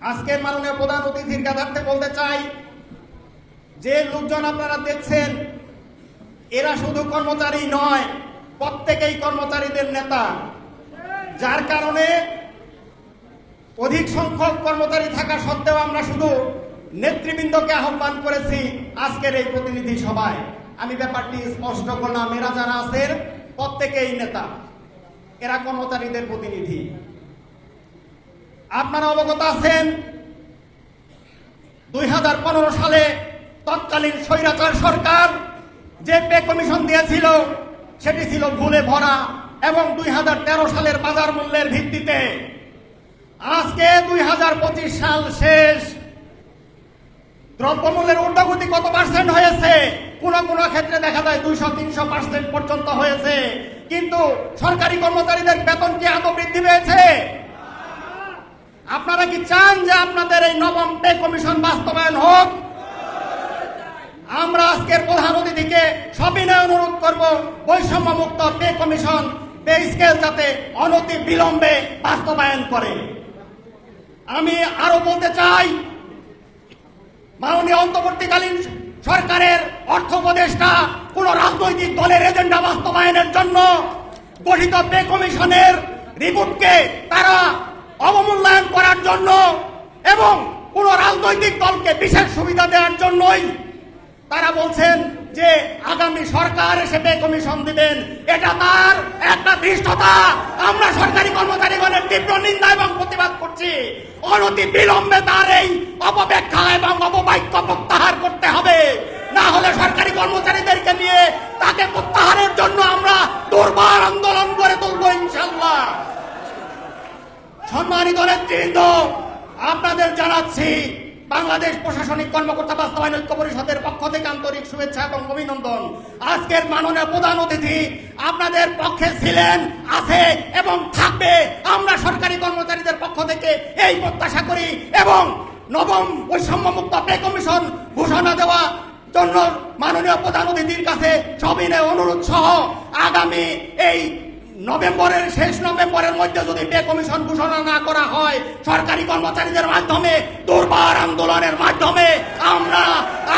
আজকে মাননীয় প্রধান অতিথির কাছে বলতে চাই, যে লোকজন আপনারা দেখছেন, এরা শুধু কর্মচারী নয়, প্রত্যেকেই কর্মচারীদের নেতা। যার কারণে অধিক সংখ্যক কর্মচারী থাকা সত্ত্বেও আমরা শুধু নেতৃবৃন্দকে আহ্বান করেছি আজকের এই প্রতিনিধি সভায়। আমি ব্যাপারটি স্পষ্ট করলাম, এরা যারা আছেন, প্রত্যেকেই নেতা। এরা কর্মচারীদের প্রতিনিধি। আপনারা অবগত আছেন? দুই হাজার পনেরো সালে তৎকালীন স্বৈরাচার সরকার যে পে কমিশন দিয়েছিল, সেটি ছিল ভুলে ভরা এবং দুই হাজার তেরো সালের বাজার মূল্যের ভিত্তিতে। আজকে দুই হাজার পঁচিশ সাল শেষ। দ্রব্যমূল্যের ঊর্ধ্বগতি কত পার্সেন্ট হয়েছে? কোন কোন ক্ষেত্রে দেখা যায় দুইশো, তিনশো পার্সেন্ট পর্যন্ত হয়েছে। কিন্তু সরকারি কর্মচারীদের বেতন কি আদৌ বৃদ্ধি পেয়েছে? আপনারা কি চান যে আপনাদের এই নবম পে কমিশন বাস্তবায়ন হোক? আমরা আজকের প্রধান অতিথিকে সবিনয় অনুরোধ করব বৈষম্য মুক্ত পে কমিশন, পে স্কেল যাতে অনতি বিলম্বে বাস্তবায়ন করে। আমি আরও বলতে চাই, মাননীয় অন্তর্বর্তীকালীন সরকারের অর্থ উপদেষ্টা, কোন রাজনৈতিক দলের এজেন্ডা বাস্তবায়নের জন্য গঠিত পে কমিশনের রিপোর্টকে তারা অবমূল্যায়ন করার জন্য এবং কোন রাজনৈতিক দলকে বিশেষ সুবিধা দেওয়ার জন্যই তারা বলছেন যে আগামী সরকার এসে কমিশন দিবেন। এটা তার একটা দৃষ্টতা আমরা সরকারি কর্মচারীগণের তীব্র নিন্দা এবং প্রতিবাদ করছি। অনতি বিলম্বে তার এই অপব্যাখ্যা এবং অপবাক্য প্রত্যাহার করতে হবে। না হলে সরকারি কর্মচারীদেরকে নিয়ে তাকে প্রত্যাহারের জন্য আমরা দুর্বার আন্দোলন করে তুলবো ইনশাল্লাহ সম্মানিত নেতৃবৃন্দ, আপনাদের জানাচ্ছি বাংলাদেশ প্রশাসনিক কর্মকর্তা বাস্তবায়ন ঐক্য পরিষদের পক্ষ থেকে আন্তরিক শুভেচ্ছা এবং অভিনন্দন। আজকের মাননীয় প্রধান অতিথি আপনাদের পক্ষে ছিলেন, আছে এবং থাকবে। আমরা সরকারি কর্মচারীদের পক্ষ থেকে এই প্রত্যাশা করি এবং নবম বৈষম্যমুক্ত পে কমিশন ঘোষণা দেওয়া জন্য মাননীয় প্রধান অতিথির কাছে সবিনয় অনুরোধ সহ আগামী এই নভেম্বরের শেষ নভেম্বরের মধ্যে যদি পে কমিশন ঘোষণা না করা হয়, সরকারি কর্মচারীদের মাধ্যমে, দুর্বার আন্দোলনের মাধ্যমে, আমরা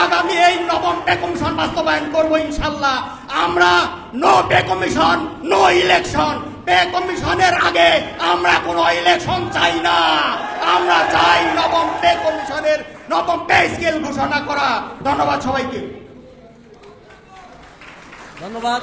আগামী এই নবম পে কমিশন বাস্তবায়ন করব ইনশাল্লাহ। আমরা no pay commission no election. Pay কমিশনের আগে আমরা কোনো ইলেকশন চাই না। আমরা চাই নবম পে কমিশনের নবম পে স্কেল ঘোষণা করা। ধন্যবাদ সবাইকে। ধন্যবাদ।